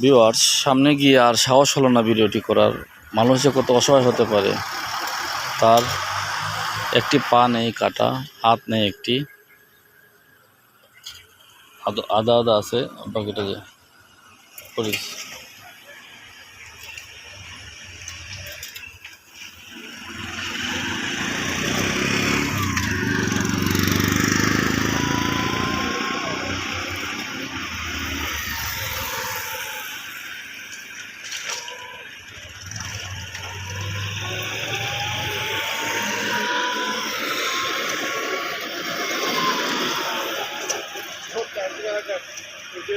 Viewers সামনে গিয়ে আর সাহস হলো না ভিডিওটি করার। মানুষ যে কত অসহায় হতে পারে, তার একটি পা নেই, কাটা, হাত নেই, একটি আদা- আদা আছে বাকিটা যে করিস।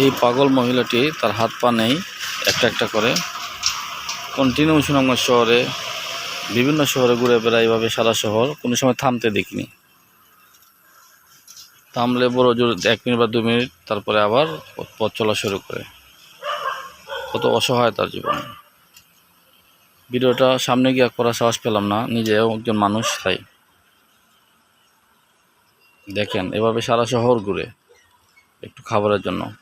এই পাগল মহিলাটি তার হাত পা নেই, একটা একটা করে। কন্টিনিউ সুনামগঞ্জ শহরে, বিভিন্ন শহরে ঘুরে বেড়ায় এভাবে সারা শহর। কোনো সময় থামতে দেখিনি। থামলে বড় জোর এক মিনিট বা দু মিনিট, তারপরে আবার পথ চলা শুরু করে। কত অসহায় তার জীবন। ভিডিওটা সামনে গিয়ে করার সাহস পেলাম না, নিজেও একজন মানুষ, তাই। দেখেন, এভাবে সারা শহর ঘুরে, একটু খাবারের জন্য।